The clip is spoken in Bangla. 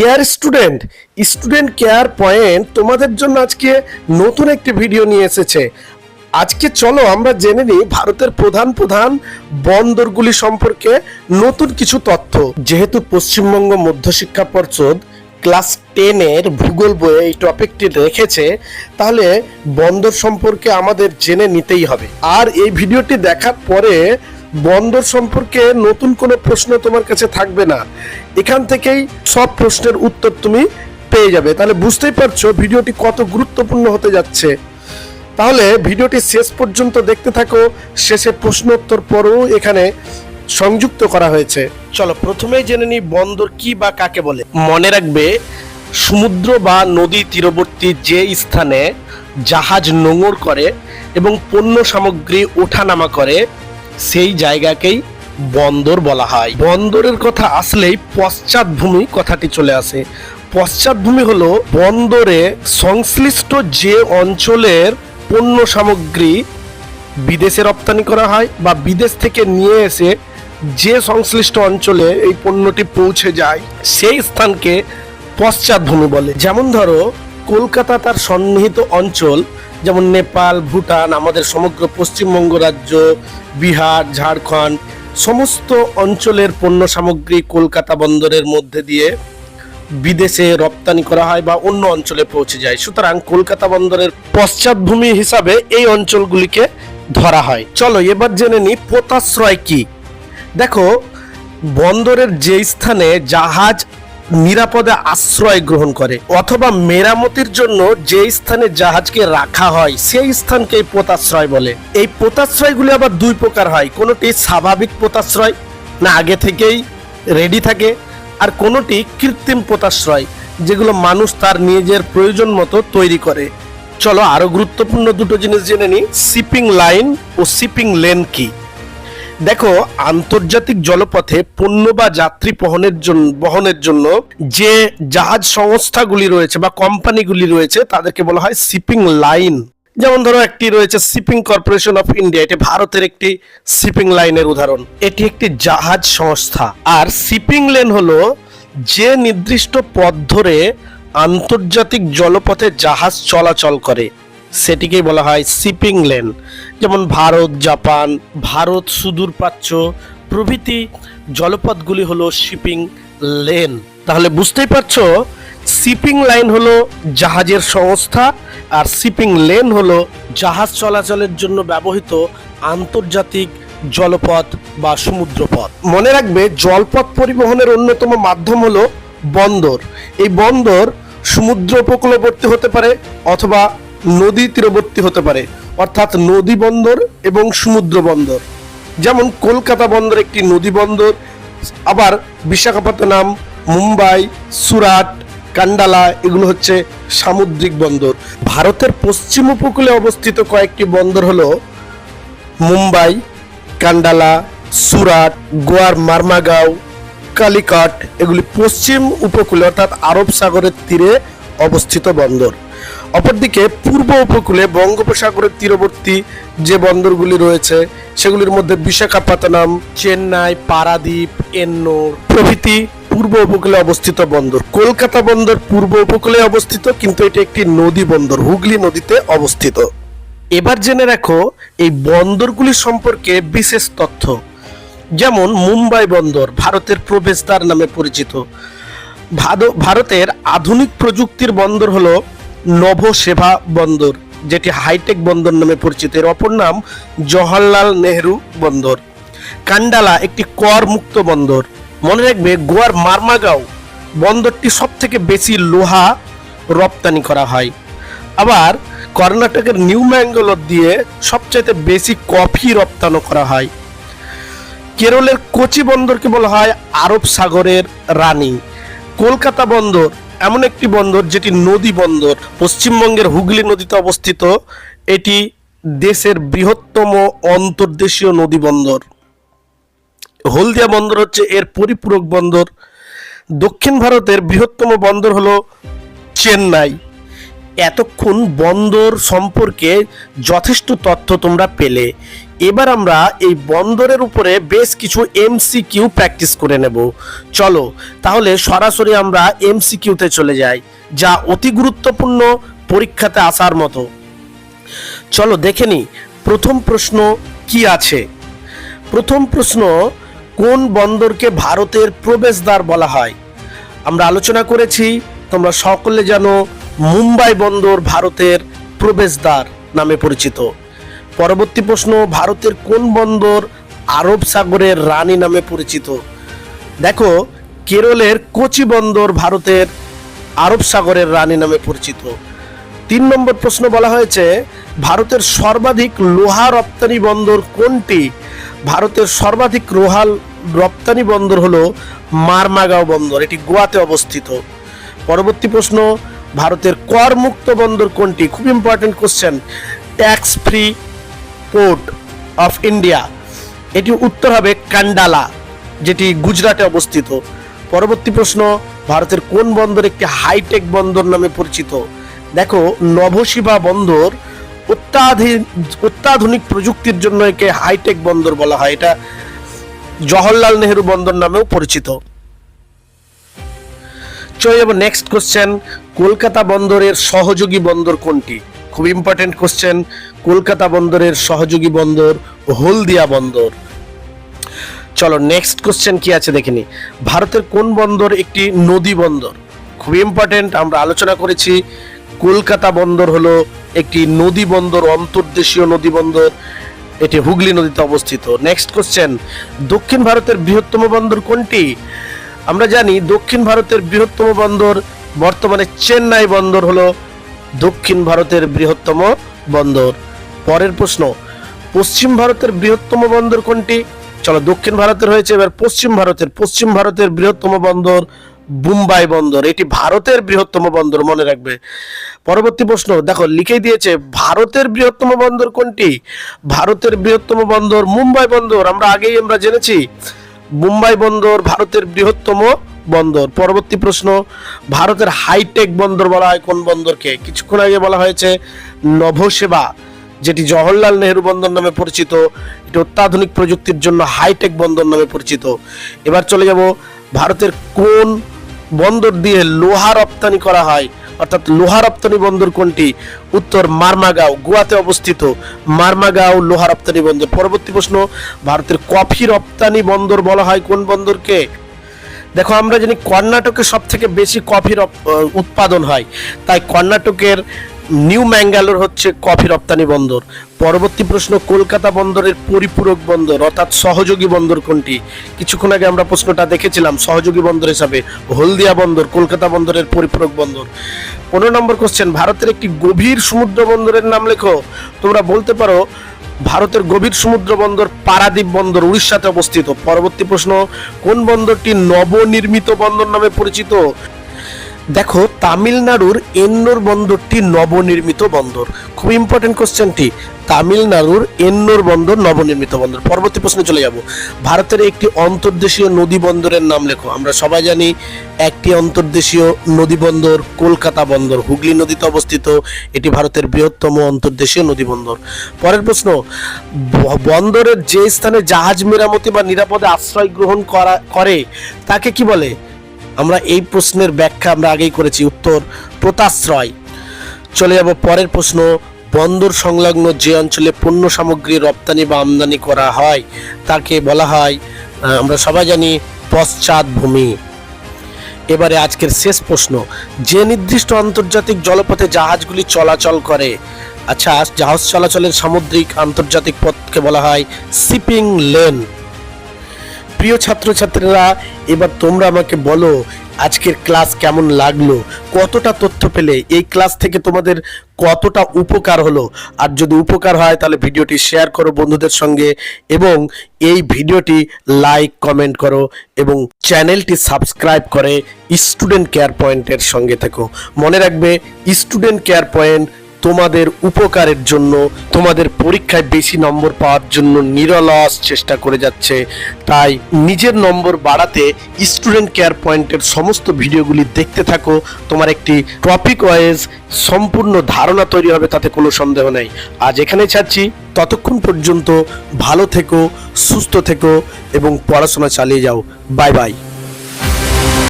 Dear student student care point তোমাদের জন্য আজকে নতুন একটি ভিডিও নিয়ে এসেছে। আজকে চলো আমরা জেনে নিই ভারতের প্রধান প্রধান বন্দরগুলি সম্পর্কে নতুন কিছু তথ্য। যেহেতু পশ্চিমবঙ্গ মধ্যশিক্ষা পর্ষদ ক্লাস টেনের ভূগোল বইয়ে এই টপিকটি রেখেছে, তাহলে বন্দর সম্পর্কে আমাদের জেনে নিতেই হবে। আর এই ভিডিওটি দেখার পরে বন্দর সম্পর্কে নতুন কোনো প্রশ্ন তোমার কাছে থাকবে না। এখান থেকেই সব প্রশ্নের উত্তর তুমি পেয়ে যাবে। তাহলে বুঝতেই পারছ ভিডিওটি কত গুরুত্বপূর্ণ হতে যাচ্ছে। তাহলে ভিডিওটি শেষ পর্যন্ত দেখতে থাকো। শেষে প্রশ্ন উত্তর পরও এখানে সংযুক্ত করা হয়েছে। চলো প্রথমেই জেনে নিই বন্দর কি বা কাকে বলে। মনে রাখবে, সমুদ্র বা নদী তীরবর্তী যে স্থানে জাহাজ নোঙর করে এবং পণ্য সামগ্রী ওঠানামা করে সেই জায়গাকেই বন্দর বলা হয়। বন্দরের কথা আসলেই পশ্চাৎভূমি কথাটি চলে আসে। পশ্চাৎভূমি হলো বন্দরে সংশ্লিষ্ট যে অঞ্চলের পণ্য সামগ্রী বিদেশে রপ্তানি করা হয় বা বিদেশ থেকে নিয়ে এসে যে সংশ্লিষ্ট অঞ্চলে এই পণ্যটি পৌঁছে যায়, সেই স্থানকে পশ্চাৎভূমি বলে। যেমন ধরো, কলকাতা তার সন্নিহিত অঞ্চল যেমন নেপাল, ভুটান, আমাদের সমগ্র পশ্চিমবঙ্গ রাজ্য, বিহার, ঝাড়খণ্ড, সমস্ত অঞ্চলের পণ্য সামগ্রী কলকাতা বন্দরের মধ্যে দিয়ে বিদেশে রপ্তানি করা হয় বা অন্য অঞ্চলে পৌঁছে যায়। সুতরাং কলকাতা বন্দরের পশ্চাৎভূমি হিসাবে এই অঞ্চলগুলিকে ধরা হয়। চলো এবার জেনে নিই পোতাশ্রয় কি। দেখো, বন্দরের যে স্থানে জাহাজ নিরাপদে আশ্রয় গ্রহণ করে অথবা মেরামতির জন্য যে স্থানে জাহাজকে রাখা হয়, সেই স্থানকে পোতাশ্রয় বলে। এই পোতাশ্রয়গুলি আবার দুই প্রকার হয়। কোনোটি স্বাভাবিক পোতাশ্রয়, না আগে থেকেই রেডি থাকে, আর কোনোটি কৃত্রিম পোতাশ্রয়, যেগুলো মানুষ তার নিজের প্রয়োজন মতো তৈরি করে। চলো আরও গুরুত্বপূর্ণ দুটো জিনিস জেনে নিই। শিপিং লাইন ও শিপিং লেন কি? দেখো, আন্তর্জাতিক জলপথে পণ্য বা যাত্রী বহনের জন্য বহনের জন্য যে জাহাজ সংস্থাগুলি রয়েছে বা কোম্পানিগুলি রয়েছে, তাদেরকে বলা হয় শিপিং লাইন। যেমন ধরো, একটি রয়েছে শিপিং কর্পোরেশন অফ ইন্ডিয়া, এটি ভারতের একটি শিপিং লাইনের উদাহরণ। এটি একটি জাহাজ সংস্থা। আর শিপিং লেন হলো যে নির্দিষ্ট পথ ধরে আন্তর্জাতিক জলপথে জাহাজ চলাচল করে। সেটিকেই বলা হয় শিপিং লেন। যেমন ভারত, জাপান, ভারত সুদূর প্রাচ্য প্রভৃতি জলপথগুলি হলো শিপিং লেন। তাহলে বুঝতেই পারছ, শিপিং লাইন হলো জাহাজের সংস্থা আর শিপিং লেন হলো জাহাজ চলাচলের জন্য ব্যবহৃত আন্তর্জাতিক জলপথ বা সমুদ্রপথ। মনে রাখবে, জলপথ পরিবহনের অন্যতম মাধ্যম হলো বন্দর। এই বন্দর সমুদ্র উপকূলবর্তী হতে পারে অথবা নদী তীরবর্তী হতে পারে, অর্থাৎ নদী বন্দর এবং সমুদ্র বন্দর। যেমন কলকাতা বন্দর একটি নদী বন্দর, আবার বিশাখাপত্তনম, মুম্বাই, সুরাট, কান্ডালা, এগুলো হচ্ছে সামুদ্রিক বন্দর। ভারতের পশ্চিম উপকূলে অবস্থিত কয়েকটি বন্দর হলো মুম্বাই, কান্ডালা, সুরাট, গোয়ার মারমাগাঁও, কালিকট, এগুলি পশ্চিম উপকূলে অর্থাৎ আরব সাগরের তীরে অবস্থিত বন্দর। অপরদিকে পূর্ব উপকূলে বঙ্গোপসাগরের তীরবর্তী যে বন্দরগুলি রয়েছে, সেগুলির মধ্যে বিশাখাপত্তনম, চেন্নাই, পারাদ্বীপ, এন্নোর প্রভৃতি পূর্ব উপকূলে অবস্থিত বন্দর। কলকাতা বন্দর পূর্ব উপকূলে অবস্থিত, কিন্তু এটি একটি নদী বন্দর, হুগলি নদীতে অবস্থিত। এবার জেনে রাখো, এই বন্দরগুলি সম্পর্কে বিশেষ তথ্য। যেমন, মুম্বাই বন্দর, ভারতের প্রবেশদ্বার নামে পরিচিত। ভারতের আধুনিক প্রযুক্তির বন্দর হলো নভসেভা বন্দর, যেটি হাইটেক বন্দর নামে পরিচিত। এর অপর নাম জওহরলাল নেহরু বন্দর। কান্ডালা একটি কর মুক্ত বন্দর। মনে রাখবে, গোয়ার মারমাগাঁও বন্দরটি সব থেকে বেশি লোহা রপ্তানি করা হয়। আবার কর্ণাটকের নিউ ম্যাঙ্গালোর দিয়ে সবচাইতে বেশি কফি রপ্তানি করা হয়। কেরলের কোচি বন্দরকে বলা হয় আরব সাগরের রানী। কলকাতা বন্দর এমন একটি বন্দর যেটি নদী বন্দর। পশ্চিমবঙ্গের হুগলি নদীতে অবস্থিত। এটি দেশের বৃহত্তম অন্তর্দেশীয় নদী বন্দর। হলদিয়া বন্দর হচ্ছে এর পরিপূরক বন্দর। দক্ষিণ ভারতের বৃহত্তম বন্দর হলো চেন্নাই। এতক্ষণ বন্দর সম্পর্কে যথেষ্ট তথ্য তোমরা পেলে। এবার আমরা এই বন্দরের উপরে বেশ কিছু এমসিকিউ প্র্যাকটিস করে নেব। চলো, তাহলে সরাসরি আমরা এমসিকিউতে চলে যাই, যা অতি গুরুত্বপূর্ণ পরীক্ষাতে আসার মতো। চলো, দেখে নি, প্রথম প্রশ্ন কি আছে? প্রথম প্রশ্ন, কোন বন্দরকে ভারতের প্রবেশদ্বার বলা হয়? আমরা আলোচনা করেছি, তোমরা সকলে জানো, মুম্বাই বন্দর ভারতের প্রবেশদ্বার নামে পরিচিত। পরবর্তী প্রশ্ন, ভারতের কোন বন্দর আরব সাগরের রানী নামে পরিচিত? দেখো, কেরলের কোচি বন্দর ভারতের আরব সাগরের রানী নামে পরিচিত। তিন নম্বর প্রশ্ন বলা হয়েছে, ভারতের সর্বাধিক লোহা রপ্তানি বন্দর কোনটি? ভারতের সর্বাধিক লোহা রপ্তানি বন্দর হলো মারমাগাঁও বন্দর, এটি গোয়াতে অবস্থিত। পরবর্তী প্রশ্ন, ভারতের করমুক্ত বন্দর কোনটি? খুব important question tax free port of India এটি উত্তর হবে কান্ডালা, যেটি গুজরাটে অবস্থিত। পরবর্তী প্রশ্ন, ভারতের কোন বন্দর একটি হাইটেক বন্দর নামে পরিচিত? দেখো নভশিবা বন্দর অত্যাধুনিক অত্যাধুনিক প্রযুক্তির জন্য একে হাইটেক বন্দর বলা হয়। এটা জওহরলাল নেহেরু বন্দর নামেও পরিচিত। চলে যাব নেক্সট কোশ্চেন কলকাতা বন্দরের সহযোগী বন্দর কোনটি? খুব ইম্পর্টেন্ট কোশ্চেন কলকাতা বন্দরের সহযোগী বন্দর হলদিয়া বন্দর। চলো নেক্সট কোশ্চেন কি আছে দেখিনি ভারতের কোন বন্দর একটি নদী বন্দর? খুব ইম্পর্টেন্ট আমরা আলোচনা করেছি, কলকাতা বন্দর হলো একটি নদী বন্দর, অন্তর্দেশীয় নদী বন্দর। এটি হুগলি নদীতে অবস্থিত। নেক্সট কোশ্চেন দক্ষিণ ভারতের বৃহত্তম বন্দর কোনটি? আমরা জানি দক্ষিণ ভারতের বৃহত্তম বন্দর বর্তমানে চেন্নাই বন্দর হলো দক্ষিণ ভারতের বৃহত্তম বন্দর। পরের প্রশ্ন, পশ্চিম ভারতের বৃহত্তম বন্দর কোনটি? চলো দক্ষিণ ভারতের হয়েছে, এবার পশ্চিম ভারতের পশ্চিম ভারতের বৃহত্তম বন্দর মুম্বাই বন্দর। এটি ভারতের বৃহত্তম বন্দর, মনে রাখবে। পরবর্তী প্রশ্ন, দেখো, লিখে দিয়েছে, ভারতের বৃহত্তম বন্দর কোনটি? ভারতের বৃহত্তম বন্দর মুম্বাই বন্দর। আমরা আগেই আমরা জেনেছি, মুম্বাই বন্দর ভারতের বৃহত্তম বন্দর। পরবর্তী প্রশ্ন, ভারতের হাইটেক বন্দর বলা হয় কোন বন্দরকে? কিছুক্ষণ আগে বলা হয়েছে নভসেবা, যেটি জওহরলাল নেহেরু বন্দর নামে পরিচিত। এটি অত্যাধুনিক প্রযুক্তির জন্য হাইটেক বন্দর নামে পরিচিত। এবার চলে যাব ভারতের কোন বন্দর দিয়ে লোহা রপ্তানি করা হয়? অর্থাৎ লোহা রপ্তানি বন্দর কোনটি? উত্তর মারমাগাঁও, গোয়াতে অবস্থিত মারমাগাঁও লোহা রপ্তানি বন্দর। পরবর্তী প্রশ্ন, ভারতের কফি রপ্তানি বন্দর বলা হয় কোন বন্দরকে? দেখো আমরা জানি কর্ণাটকে সব থেকে বেশি কফির উৎপাদন হয়। তাই কর্ণাটকের নিউ ম্যাঙ্গালোর হচ্ছে কফি রপ্তানি বন্দর। পরবর্তী প্রশ্ন, কলকাতা বন্দরের পরিপূরক বন্দর, অর্থাৎ সহযোগী বন্দর কোনটি? কিছুক্ষণ আগে আমরা প্রশ্নটা দেখেছিলাম, সহযোগী বন্দর হিসাবে হলদিয়া বন্দর, কলকাতা বন্দরের পরিপূরক বন্দর। পনেরো নম্বর কোশ্চেন ভারতের একটি গভীর সমুদ্র বন্দরের নাম লেখো। তোমরা বলতে পারো, ভারতের গভীর সমুদ্র বন্দর পারাদ্বীপ বন্দর উড়িষ্যাতে অবস্থিত। পরবর্তী প্রশ্ন, কোন বন্দরটি নবনির্মিত বন্দর নামে পরিচিত? দেখো, তামিলনাড়ুর এন্নোর বন্দরটি নবনির্মিত বন্দর। খুব ইম্পর্টেন্ট কোশ্চেনটি তামিলনাড়ুর এন্নোর বন্দর নবনির্মিত বন্দর। পরবর্তী প্রশ্নে চলে যাব। ভারতের একটি অন্তর্দেশীয় নদী বন্দরের নাম লেখো। আমরা সবাই জানি একটি অন্তর্দেশীয় নদী বন্দর কলকাতা বন্দর। হুগলি নদীতে অবস্থিত। এটি ভারতের বৃহত্তম অন্তর্দেশীয় নদী বন্দর। পরের প্রশ্ন বন্দরের যে স্থানে জাহাজ মেরামতি বা নিরাপদে আশ্রয় গ্রহণ করা করে, তাকে কি বলে? আমরা এই প্রশ্নের ব্যাখ্যা আমরা আগেই করেছি, উত্তর প্রতাশ্রয় চলে যাব পরের প্রশ্ন, বন্দর সংলগ্ন যে অঞ্চলে পণ্য সামগ্রী রপ্তানি বা আমদানি করা হয়, তাকে বলা হয় আমরা সবাই জানি পশ্চাৎভূমি এবারে আজকের শেষ প্রশ্ন, যে নির্দিষ্ট আন্তর্জাতিক জলপথে জাহাজগুলি চলাচল করে আচ্ছা জাহাজ চলাচলের সামুদ্রিক আন্তর্জাতিক পথকে বলা হয় শিপিং লেন। প্রিয় ছাত্রছাত্রীরা, এবার তোমরা আমাকে বলো, আজকের ক্লাস কেমন লাগল? কতটা তথ্য পেলে? এই ক্লাস থেকে তোমাদের কতটা উপকার হলো? আর যদি উপকার হয়, তাহলে ভিডিওটি শেয়ার করো বন্ধুদের সঙ্গে এবং এই ভিডিওটি লাইক, কমেন্ট করো এবং চ্যানেলটি সাবস্ক্রাইব করে স্টুডেন্ট কেয়ার পয়েন্টের সঙ্গে থেকো। মনে রাখবে, স্টুডেন্ট কেয়ার পয়েন্ট তোমাদের উপকারের জন্য, তোমাদের পরীক্ষায় বেশি নম্বর পাওয়ার জন্য নিরলস চেষ্টা করে যাচ্ছে। তাই নিজের নম্বর বাড়াতে স্টুডেন্ট কেয়ার পয়েন্টের সমস্ত ভিডিওগুলি দেখতে থাকো। তোমার একটি টপিক ওয়াইজ সম্পূর্ণ ধারণা তৈরি হবে, তাতে কোনো সন্দেহ নেই। আজ এখানে ছাড়ছি। ততক্ষণ পর্যন্ত ভালো থেকো, সুস্থ থেকো এবং পড়াশোনা চালিয়ে যাও। Bye bye